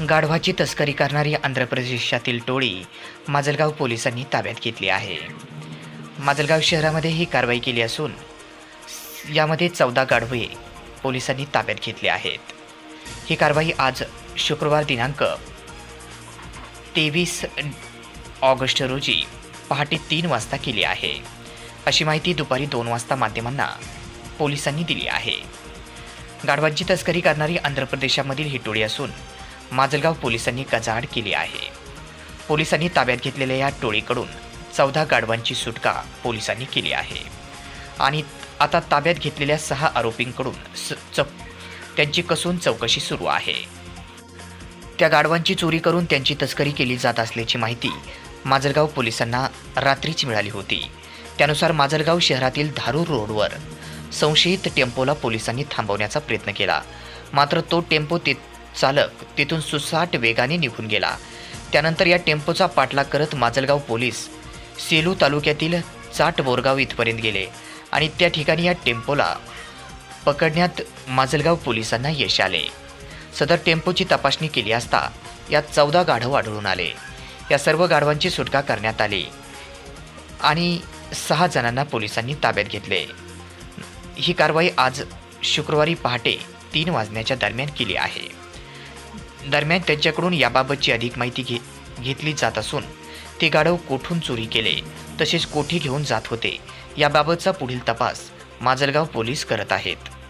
गाढवाची तस्करी करणारी आंध्र प्रदेशातील टोळी माजलगाव पोलिसांनी ताब्यात घेतली आहे. माजलगाव शहरामध्ये ही कारवाई केली असून यामध्ये चौदा गाढवे पोलिसांनी ताब्यात घेतले आहेत. ही कारवाई आज शुक्रवार दिनांक तेवीस ऑगस्ट रोजी पहाटे तीन वाजता केली आहे. अशी माहिती दुपारी दोन वाजता माध्यमांना पोलिसांनी दिली आहे. गाढवांची तस्करी करणारी आंध्र प्रदेशामधील ही टोळी असून माजलगाव पोलिसांनी गजाआड केली आहे. पोलिसांनी ताब्यात घेतलेल्या या टोळीकडून चौदा गाढवांची सुटका पोलिसांनी केली आहे. आणि आता ताब्यात घेतलेल्या सहा आरोपींकडून स चप त्यांची कसून चौकशी सुरू आहे. त्या गाढवांची चोरी करून त्यांची तस्करी केली जात असल्याची माहिती माजलगाव पोलिसांना रात्रीच मिळाली होती. त्यानुसार माजलगाव शहरातील धारूर रोडवर संशयित टेम्पोला पोलिसांनी थांबवण्याचा प्रयत्न केला. मात्र तो टेम्पो ते चालक तिथून सुसाट वेगाने निघून गेला. त्यानंतर या टेम्पोचा पाठलाग करत माजलगाव पोलीस सेलू तालुक्यातील चाट बोरगाव इथपर्यंत गेले आणि त्या ठिकाणी या टेम्पोला पकडण्यात माजलगाव पोलिसांना यश आले. सदर टेम्पोची तपासणी केली असता यात चौदा गाढव आढळून आले. या सर्व गाढवांची सुटका करण्यात आली आणि सहा जणांना पोलिसांनी ताब्यात घेतले. ही कारवाई आज शुक्रवारी पहाटे तीन वाजण्याच्या दरम्यान केली आहे. दरम्यान त्यांच्याकडून याबाबतची अधिक माहिती घे घेतली जात असून ते गाढव कोठून चोरी केले तसेच कोठी घेऊन जात होते याबाबतचा पुढील तपास माजलगाव पोलीस करत आहेत.